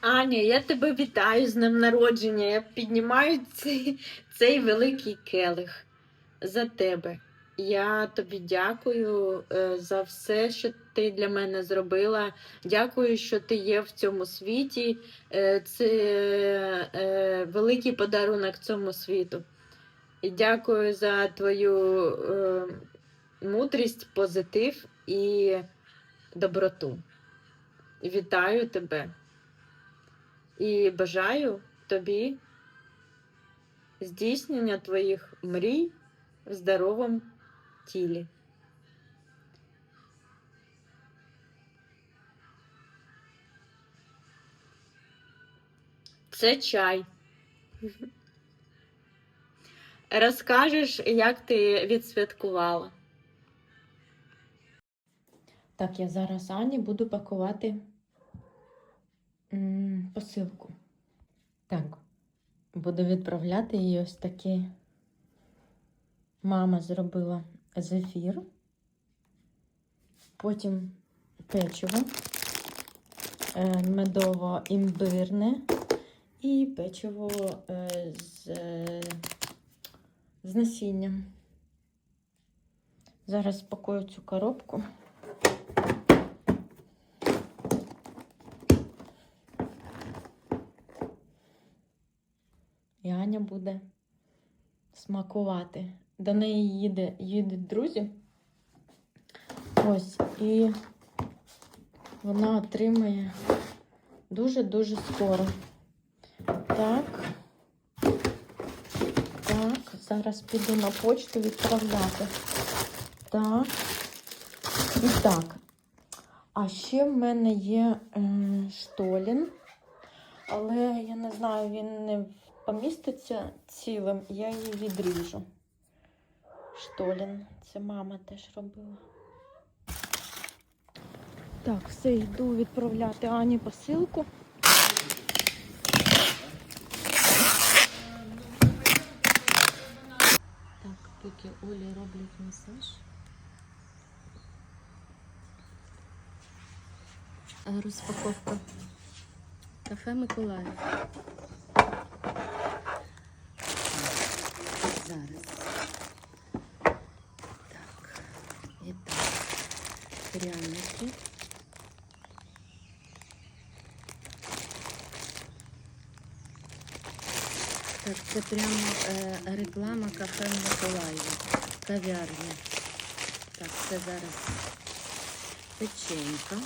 Аня, я тебе вітаю з днем народження. Я піднімаю цей, цей великий келих за тебе. Я тобі дякую е, за все, що ти для мене зробила. Дякую, що ти є в цьому світі. Е, Це е, великий подарунок цьому світу. І дякую за твою мудрість, позитив і доброту. Вітаю тебе. І бажаю тобі здійснення твоїх мрій в здоровому тілі. Це чай. Розкажеш, як ти відсвяткувала. Так, я зараз Ані буду пакувати посилку. Так, буду відправляти її ось такі. Мама зробила зефір, потім печиво е, медово-імбирне і печиво е, з, з насінням. Зараз спакую цю коробку. І Аня буде смакувати. До неї їде, їдуть друзі. Ось, і вона отримає дуже-дуже скоро. Так. Так, зараз піду на почту відправляти. Так. І так. А ще в мене є е, штолін, але я не знаю, він не поміститься цілим, я її відріжу. Штолін, це мама теж робила. Так, все, йду відправляти Ані посилку. Так, поки Олі роблять масаж. Розпаковка. Кафе Миколаїв. Зараз. Так. І так. Пряники. Так, це прямо е, реклама кафе Миколаєва. Кав'ярня. Так, це зараз печенька.